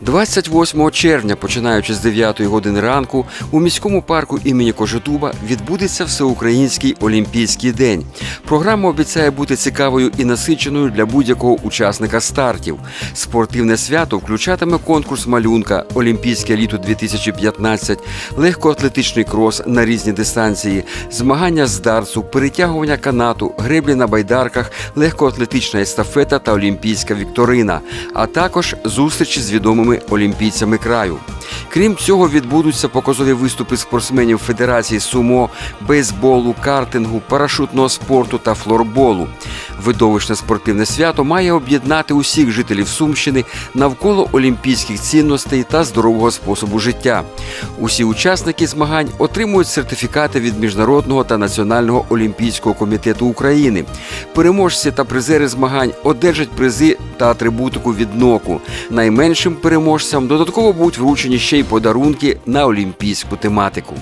28 червня, починаючи з 9 години ранку, у міському парку імені Кожедуба відбудеться всеукраїнський олімпійський день. Програма обіцяє бути цікавою і насиченою для будь-якого учасника стартів. Спортивне свято включатиме конкурс малюнка, Олімпійське літо 2015, легкоатлетичний крос на різні дистанції, змагання з дартсу, перетягування канату, греблі на байдарках, легкоатлетична естафета та олімпійська вікторина, а також зустрічі з відомими олімпійцями краю. Крім цього, відбудуться показові виступи спортсменів Федерації сумо, бейсболу, картингу, парашутного спорту та флорболу. Видовищне спортивне свято має об'єднати усіх жителів Сумщини навколо олімпійських цінностей та здорового способу життя. Усі учасники змагань отримують сертифікати від Міжнародного та Національного олімпійського комітету України. Переможці та призери змагань одержать призи та атрибутику від НОКу. Найменшим переможцям додатково будуть вручені ще й подарунки на олімпійську тематику.